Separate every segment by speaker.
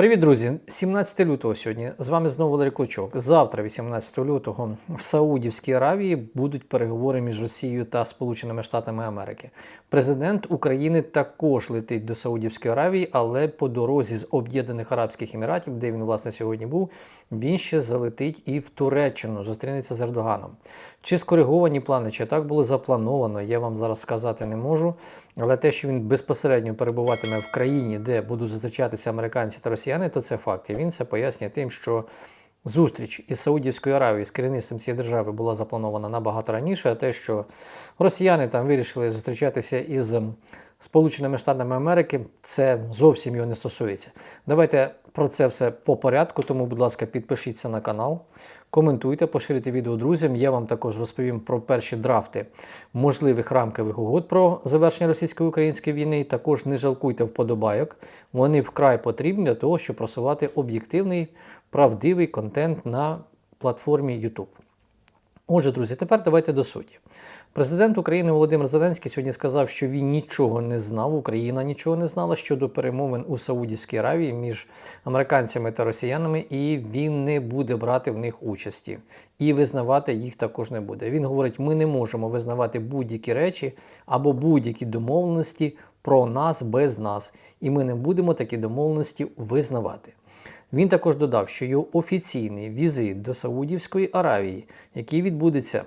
Speaker 1: Привіт, друзі! 17 лютого сьогодні. З вами знову Валерій Клочок. Завтра, 18 лютого, в Саудівській Аравії будуть переговори між Росією та Сполученими Штатами Америки. Президент України також летить до Саудівської Аравії, але по дорозі з Об'єднаних Арабських Еміратів, де він власне сьогодні був, він ще залетить і в Туреччину, зустрінеться з Ердоганом. Чи скориговані плани, чи так було заплановано, я вам зараз сказати не можу. Але те, що він безпосередньо перебуватиме в країні, де будуть зустрічатися американці та росіяни, то це факт. І він це пояснює тим, що зустріч із Саудівською Аравією з керівництвом цієї держави була запланована набагато раніше, а те, що росіяни там вирішили зустрічатися із Сполученими Штатами Америки, це зовсім його не стосується. Давайте про це все по порядку, тому, будь ласка, підпишіться на канал. Коментуйте, поширюйте відео друзям. Я вам також розповім про перші драфти можливих рамкових угод про завершення російсько-української війни. Також не жалкуйте вподобайок. Вони вкрай потрібні для того, щоб просувати об'єктивний, правдивий контент на платформі YouTube. Отже, друзі, тепер давайте до суті. Президент України Володимир Зеленський сьогодні сказав, що він нічого не знав, Україна нічого не знала щодо перемовин у Саудівській Аравії між американцями та росіянами, і він не буде брати в них участі і визнавати їх також не буде. Він говорить: ми не можемо визнавати будь-які речі або будь-які домовленості про нас без нас, і ми не будемо такі домовленості визнавати. Він також додав, що його офіційний візит до Саудівської Аравії, який відбудеться.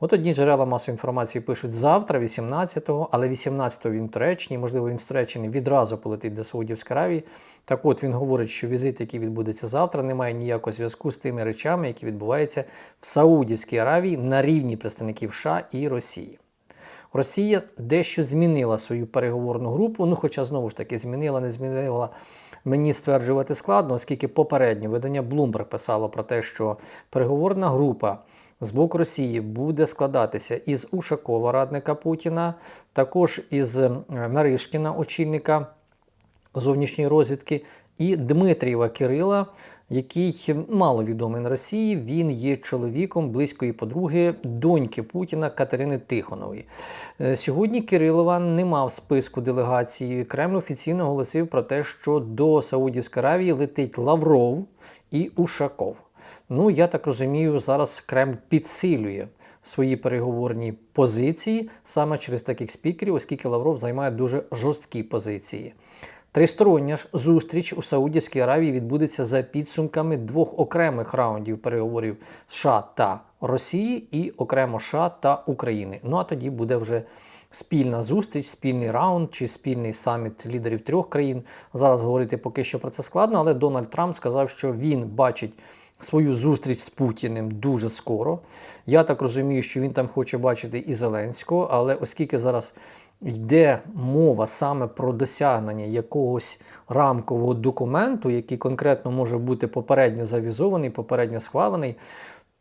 Speaker 1: От одні джерела масової інформації пишуть завтра, 18-го, але 18-го він в Туреччині, можливо, він з Туреччини відразу полетить до Саудівської Аравії. Так от він говорить, що візит, який відбудеться завтра, не має ніякого зв'язку з тими речами, які відбуваються в Саудівській Аравії на рівні представників США і Росії. Росія дещо змінила свою переговорну групу, ну хоча знову ж таки змінила, не змінила. Мені стверджувати складно, оскільки попереднє видання Bloomberg писало про те, що переговорна група з боку Росії буде складатися із Ушакова, радника Путіна, також із Наришкіна, очільника зовнішньої розвідки, і Дмитрієва Кирила, який маловідомий на Росії. Він є чоловіком близької подруги доньки Путіна Катерини Тихонової. Е, Сьогодні Кирилова нема в списку делегації. Кремль офіційно оголосив про те, що до Саудівської Аравії летить Лавров і Ушаков. Ну, я так розумію, зараз Кремль підсилює свої переговорні позиції саме через таких спікерів, оскільки Лавров займає дуже жорсткі позиції. Тристороння ж зустріч у Саудівській Аравії відбудеться за підсумками двох окремих раундів переговорів США та Росії і окремо США та України. Ну а тоді буде вже спільна зустріч, спільний раунд чи спільний саміт лідерів трьох країн. Зараз говорити поки що про це складно, але Дональд Трамп сказав, що він бачить. Свою зустріч з Путіним дуже скоро. Я так розумію, що він там хоче бачити і Зеленського, але оскільки зараз йде мова саме про досягнення якогось рамкового документу, який конкретно може бути попередньо завізований, попередньо схвалений,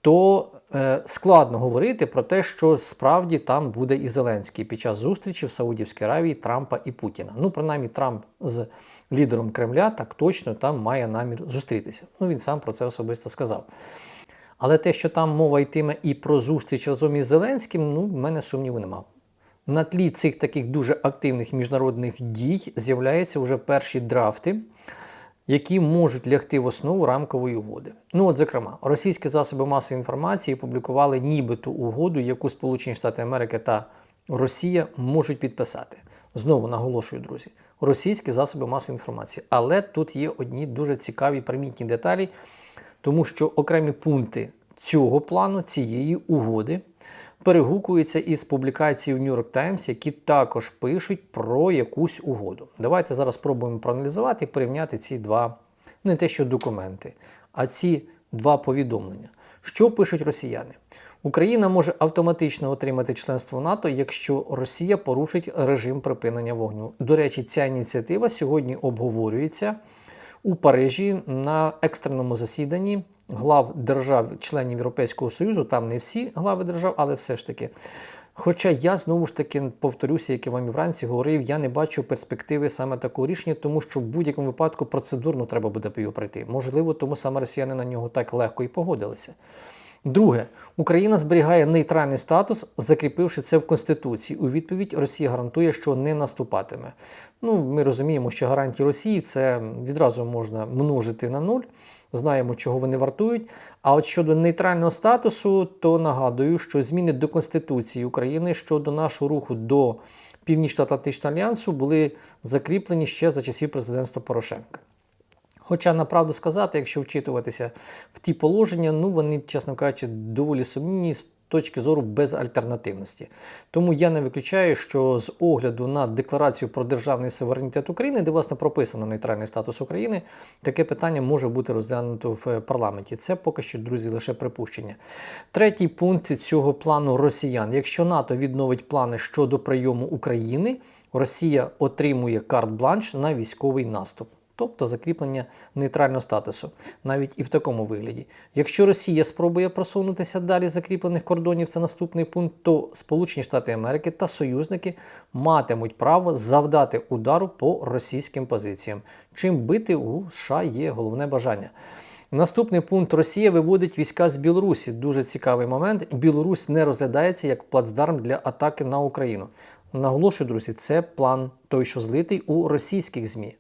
Speaker 1: то е, складно говорити про те, що справді там буде і Зеленський під час зустрічі в Саудівській Аравії Трампа і Путіна. Ну, принаймні, Трамп з лідером Кремля так точно там має намір зустрітися. Ну, він сам про це особисто сказав. Але те, що там мова йтиме і про зустріч разом із Зеленським, ну, в мене сумніву нема. На тлі цих таких дуже активних міжнародних дій з'являються вже перші драфти, які можуть лягти в основу рамкової угоди. Ну, от, зокрема, російські засоби масової інформації публікували нібито угоду, яку Сполучені Штати Америки та Росія можуть підписати. Знову наголошую, друзі, російські засоби масової інформації. Але тут є одні дуже цікаві примітні деталі, тому що окремі пункти цього плану, цієї угоди перегукуються із публікацій в New York Times, які також пишуть про якусь угоду. Давайте зараз спробуємо проаналізувати і порівняти ці два, не те, що документи, а ці два повідомлення. Що пишуть росіяни? Україна може автоматично отримати членство НАТО, якщо Росія порушить режим припинення вогню. До речі, ця ініціатива сьогодні обговорюється у Парижі на екстреному засіданні глав держав-членів Європейського Союзу. Там не всі глави держав, але все ж таки. Хоча я знову ж таки повторюся, як я вам і вранці говорив, я не бачу перспективи саме такого рішення, тому що в будь-якому випадку процедурно треба буде його пройти. Можливо, тому саме росіяни на нього так легко і погодилися. Друге, Україна зберігає нейтральний статус, закріпивши це в Конституції. У відповідь Росія гарантує, що не наступатиме. Ну, ми розуміємо, що гарантії Росії це відразу можна множити на нуль. Знаємо, чого вони вартують. А от щодо нейтрального статусу, то нагадую, що зміни до Конституції України щодо нашого руху до Північно-Атлантичного альянсу були закріплені ще за часів президентства Порошенка. Хоча, направду сказати, якщо вчитуватися в ті положення, ну вони, чесно кажучи, доволі сумнівні точки зору безальтернативності. Тому я не виключаю, що з огляду на декларацію про державний суверенітет України, де власне прописано нейтральний статус України, таке питання може бути розглянуто в парламенті. Це поки що, друзі, лише припущення. Третій пункт цього плану росіян. Якщо НАТО відновить плани щодо прийому України, Росія отримує карт-бланш на військовий наступ тобто закріплення нейтрального статусу, навіть і в такому вигляді. Якщо Росія спробує просунутися далі закріплених кордонів, це наступний пункт, то Сполучені Штати Америки та союзники матимуть право завдати удару по російським позиціям. Чим бити у США є головне бажання. Наступний пункт Росія виводить війська з Білорусі. Дуже цікавий момент. Білорусь не розглядається як плацдарм для атаки на Україну. Наголошую, друзі, це план той, що злитий у російських ЗМІ.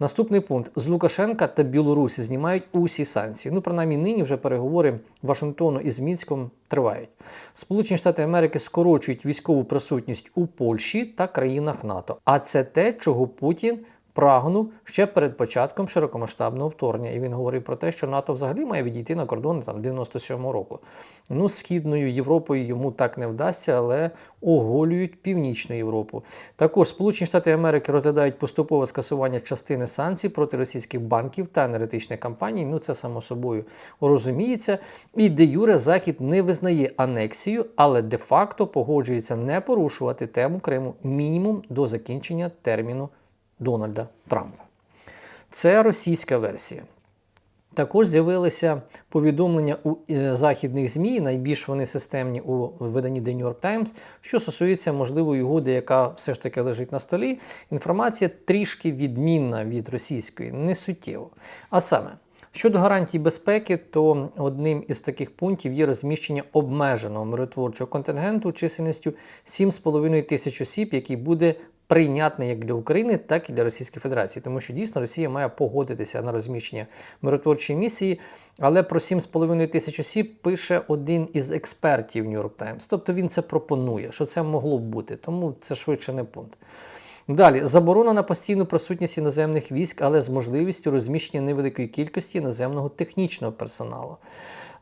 Speaker 1: Наступний пункт з Лукашенка та Білорусі знімають усі санкції. Ну, принаймні, нині вже переговори Вашингтону із Мінськом тривають. Сполучені Штати Америки скорочують військову присутність у Польщі та країнах НАТО. А це те, чого Путін прагнув ще перед початком широкомасштабного вторгнення. І він говорив про те, що НАТО взагалі має відійти на кордони там 97-го року. Ну, Східною Європою йому так не вдасться, але оголюють Північну Європу. Також Сполучені Штати Америки розглядають поступове скасування частини санкцій проти російських банків та енергетичних компаній. Ну, це само собою розуміється. І де Юре Захід не визнає анексію, але де-факто погоджується не порушувати тему Криму мінімум до закінчення терміну Дональда Трампа. Це російська версія. Також з'явилися повідомлення у е, західних ЗМІ, найбільш вони системні у виданні The New York Times, що стосується можливої угоди, яка все ж таки лежить на столі. Інформація трішки відмінна від російської, не суттєво. А саме. Щодо гарантій безпеки, то одним із таких пунктів є розміщення обмеженого миротворчого контингенту чисельністю 7,5 тисяч осіб, який буде прийнятний як для України, так і для Російської Федерації, тому що дійсно Росія має погодитися на розміщення миротворчої місії. Але про 7,5 тисяч осіб пише один із експертів York Times. Тобто він це пропонує, що це могло б бути, тому це швидше не пункт. Далі заборона на постійну присутність іноземних військ, але з можливістю розміщення невеликої кількості іноземного технічного персоналу.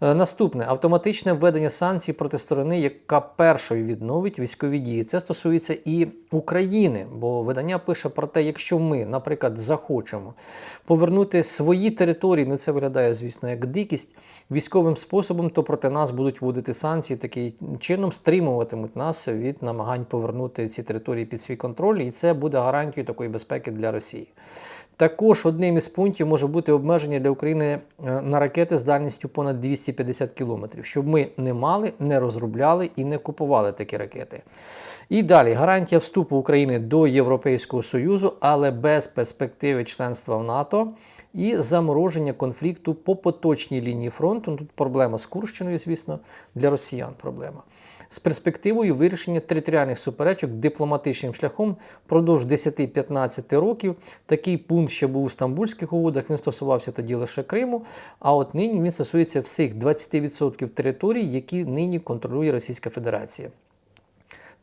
Speaker 1: Е, наступне автоматичне введення санкцій проти сторони, яка першою відновить військові дії. Це стосується і України, бо видання пише про те, якщо ми, наприклад, захочемо повернути свої території, ну це виглядає, звісно, як дикість військовим способом, то проти нас будуть вводити санкції, таким чином стримуватимуть нас від намагань повернути ці території під свій контроль, і це буде гарантією такої безпеки для Росії. Також одним із пунктів може бути обмеження для України е, на ракети з дальністю понад 250 кілометрів, щоб ми не мали, не розробляли і не купували такі ракети. І далі гарантія вступу України до Європейського Союзу, але без перспективи членства в НАТО і замороження конфлікту по поточній лінії фронту. Ну, тут проблема з Курщиною, звісно, для росіян проблема з перспективою вирішення територіальних суперечок дипломатичним шляхом впродовж 10-15 років. Такий пункт ще був у Стамбульських угодах, він стосувався тоді лише Криму. А от нині він стосується всіх 20% територій, які нині контролює Російська Федерація.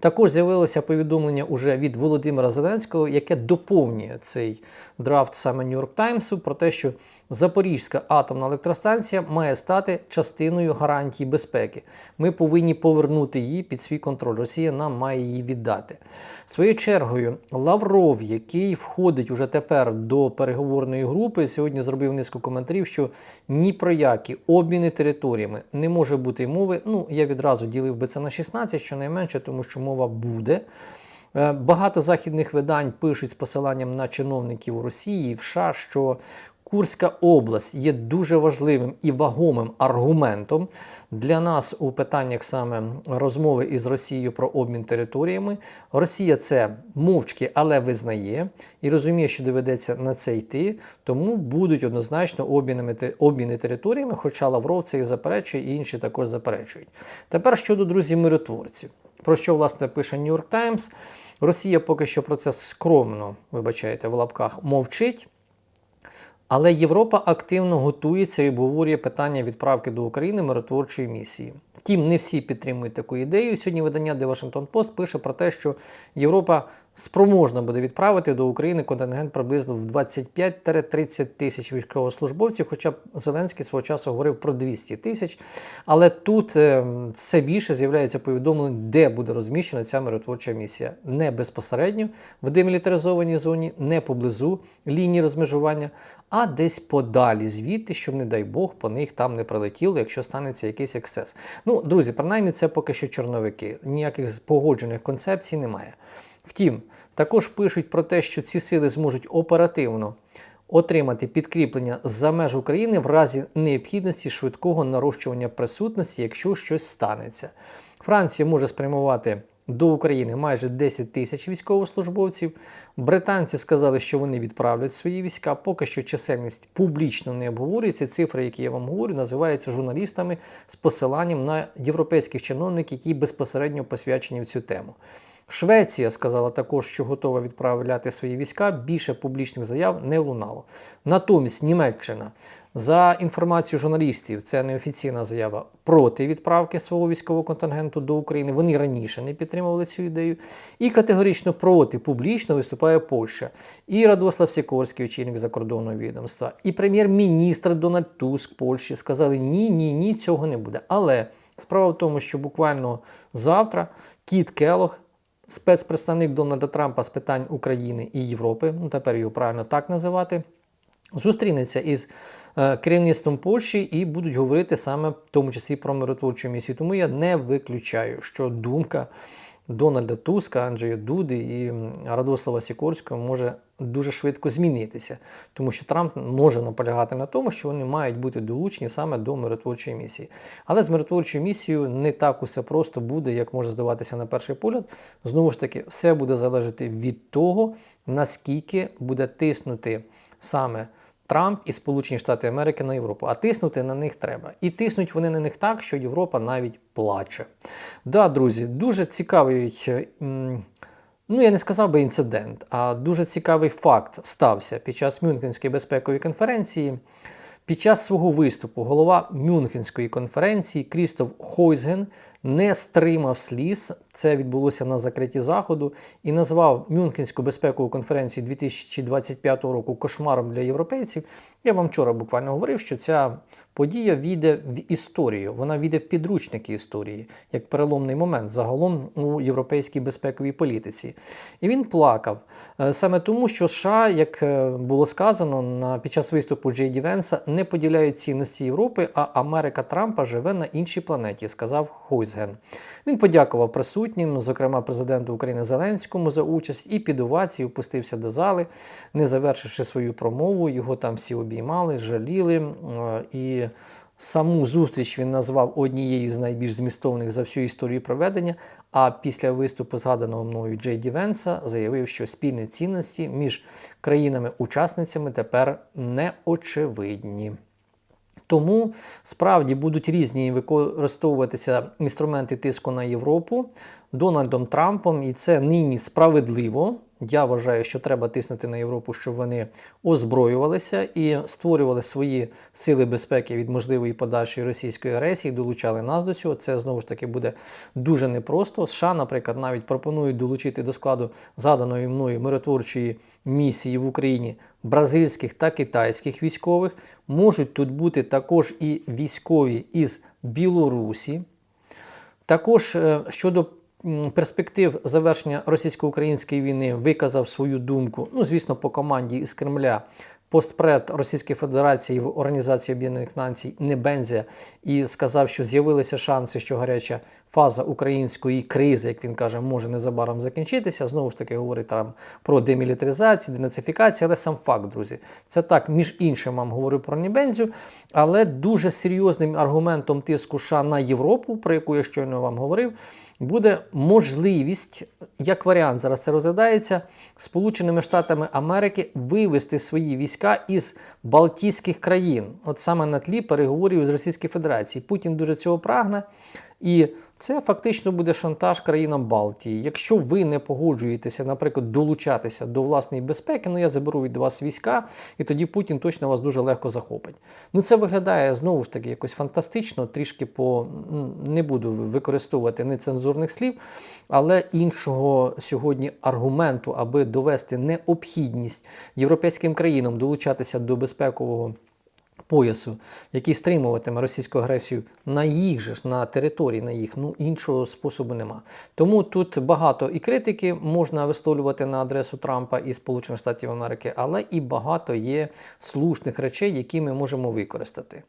Speaker 1: Також з'явилося повідомлення уже від Володимира Зеленського, яке доповнює цей драфт саме York Times про те, що Запорізька атомна електростанція має стати частиною гарантії безпеки. Ми повинні повернути її під свій контроль. Росія нам має її віддати. Своєю чергою, Лавров, який входить уже тепер до переговорної групи, сьогодні зробив низку коментарів, що ні про які обміни територіями не може бути мови. Ну, я відразу ділив би це на 16, щонайменше, тому що мова буде. Е, багато західних видань пишуть з посиланням на чиновників Росії в США, що Курська область є дуже важливим і вагомим аргументом для нас у питаннях саме розмови із Росією про обмін територіями. Росія це мовчки, але визнає і розуміє, що доведеться на це йти, тому будуть однозначно обмінами, обміни територіями, хоча Лавров це і заперечує, і інші також заперечують. Тепер щодо друзів миротворців. Про що власне пише New York Times. Росія поки що про це скромно, вибачайте, в лапках мовчить. Але Європа активно готується і обговорює питання відправки до України миротворчої місії. Втім, не всі підтримують таку ідею. Сьогодні видання The Washington Post пише про те, що Європа спроможна буде відправити до України контингент приблизно в 25-30 тисяч військовослужбовців. Хоча Зеленський свого часу говорив про 200 тисяч. Але тут е, все більше з'являється повідомлень, де буде розміщена ця миротворча місія. Не безпосередньо в демілітаризованій зоні, не поблизу лінії розмежування, а десь подалі звідти, щоб, не дай Бог, по них там не прилетіло, якщо станеться якийсь ексцес. Ну, друзі, принаймні це поки що чорновики. Ніяких погоджених концепцій немає. Втім, також пишуть про те, що ці сили зможуть оперативно отримати підкріплення за меж України в разі необхідності швидкого нарощування присутності, якщо щось станеться. Франція може спрямувати до України майже 10 тисяч військовослужбовців. Британці сказали, що вони відправлять свої війська. Поки що чисельність публічно не обговорюється. Цифри, які я вам говорю, називаються журналістами з посиланням на європейських чиновників, які безпосередньо посвячені в цю тему. Швеція сказала також, що готова відправляти свої війська. Більше публічних заяв не лунало. Натомість Німеччина, за інформацією журналістів, це неофіційна заява проти відправки свого військового контингенту до України. Вони раніше не підтримували цю ідею. І категорично проти публічно виступає Польща. І Радослав Сікорський, очільник закордонного відомства, і прем'єр-міністр Дональд Туск Польщі сказали: ні, ні, ні, цього не буде. Але справа в тому, що буквально завтра Кіт Келох спецпредставник Дональда Трампа з питань України і Європи, ну тепер його правильно так називати, зустрінеться із е, керівництвом Польщі і будуть говорити саме в тому числі про миротворчу місію. Тому я не виключаю, що думка Дональда Туска, Анджея Дуди і Радослава Сікорського може дуже швидко змінитися, тому що Трамп може наполягати на тому, що вони мають бути долучені саме до миротворчої місії. Але з миротворчою місією не так усе просто буде, як може здаватися на перший погляд. Знову ж таки, все буде залежати від того, наскільки буде тиснути саме. Трамп і Сполучені Штати Америки на Європу, а тиснути на них треба. І тиснуть вони на них так, що Європа навіть плаче. Да, друзі, дуже цікавий, ну я не сказав би інцидент, а дуже цікавий факт стався під час Мюнхенської безпекової конференції. Під час свого виступу голова Мюнхенської конференції Крістоф Хойзген не стримав сліз. Це відбулося на закритті заходу і назвав Мюнхенську безпекову конференцію 2025 року кошмаром для європейців. Я вам вчора буквально говорив, що ця подія війде в історію, вона війде в підручники історії, як переломний момент загалом у європейській безпековій політиці. І він плакав саме тому, що США, як е, було сказано на під час виступу Джей Ді Венса, не поділяють цінності Європи, а Америка Трампа живе на іншій планеті, сказав Хойзген. Він подякував присутнім, зокрема президенту України Зеленському, за участь і під овацію опустився до зали, не завершивши свою промову. Його там всі обіймали, жаліли. е, І саму зустріч він назвав однією з найбільш змістовних за всю історію проведення. А після виступу згаданого мною Джей Ді Венса заявив, що спільні цінності між країнами-учасницями тепер неочевидні. Тому справді будуть різні використовуватися інструменти тиску на Європу Дональдом Трампом, і це нині справедливо. Я вважаю, що треба тиснути на Європу, щоб вони озброювалися і створювали свої сили безпеки від можливої подальшої російської агресії, долучали нас до цього. Це знову ж таки буде дуже непросто. США, наприклад, навіть пропонують долучити до складу згаданої мною миротворчої місії в Україні бразильських та китайських військових. Можуть тут бути також і військові із Білорусі. Також е, щодо перспектив завершення російсько-української війни виказав свою думку, ну, звісно, по команді із Кремля. Постпред Російської Федерації в Організації Об'єднаних Націй Небензія і сказав, що з'явилися шанси, що гаряча фаза української кризи, як він каже, може незабаром закінчитися. Знову ж таки, говорить там про демілітаризацію, денацифікацію, але сам факт, друзі, це так, між іншим вам говорю про Небензію, але дуже серйозним аргументом тиску США на Європу, про яку я щойно вам говорив, буде можливість, як варіант зараз це розглядається, Сполученими Штатами Америки вивести свої війська із Балтійських країн, от саме на тлі переговорів з Російською Федерацією. Путін дуже цього прагне. І це фактично буде шантаж країнам Балтії. Якщо ви не погоджуєтеся, наприклад, долучатися до власної безпеки, ну я заберу від вас війська, і тоді Путін точно вас дуже легко захопить. Ну це виглядає знову ж таки якось фантастично, трішки по не буду використовувати нецензурних слів, але іншого сьогодні аргументу, аби довести необхідність європейським країнам долучатися до безпекового поясу, який стримуватиме російську агресію на їх же на території, на їх ну іншого способу нема. Тому тут багато і критики можна висловлювати на адресу Трампа і Сполучених Штатів Америки, але і багато є слушних речей, які ми можемо використати.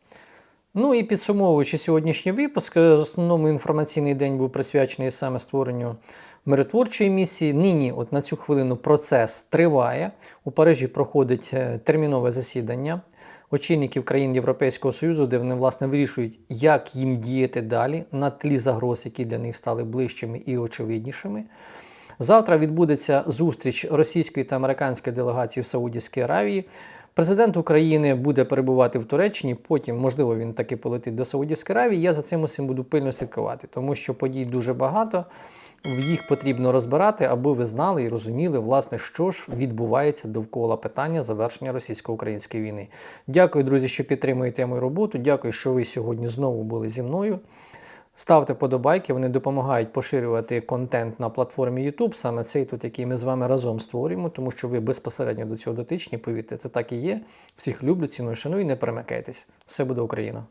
Speaker 1: Ну і підсумовуючи сьогоднішній випуск, в основному інформаційний день був присвячений саме створенню миротворчої місії. Нині, от на цю хвилину, процес триває. У Парижі проходить е, термінове засідання очільників країн Європейського Союзу, де вони власне вирішують, як їм діяти далі на тлі загроз, які для них стали ближчими і очевиднішими. Завтра відбудеться зустріч російської та американської делегації в Саудівській Аравії. Президент України буде перебувати в Туреччині, потім, можливо, він таки полетить до Саудівської Аравії. Я за цим усім буду пильно слідкувати, тому що подій дуже багато. Їх потрібно розбирати, аби ви знали і розуміли, власне, що ж відбувається довкола питання завершення російсько-української війни. Дякую, друзі, що підтримуєте мою роботу. Дякую, що ви сьогодні знову були зі мною. Ставте подобайки, вони допомагають поширювати контент на платформі YouTube, саме цей тут, який ми з вами разом створюємо, тому що ви безпосередньо до цього дотичні. Повірте, це так і є. Всіх люблю, ціную, шаную, не перемикайтесь. Все буде Україна!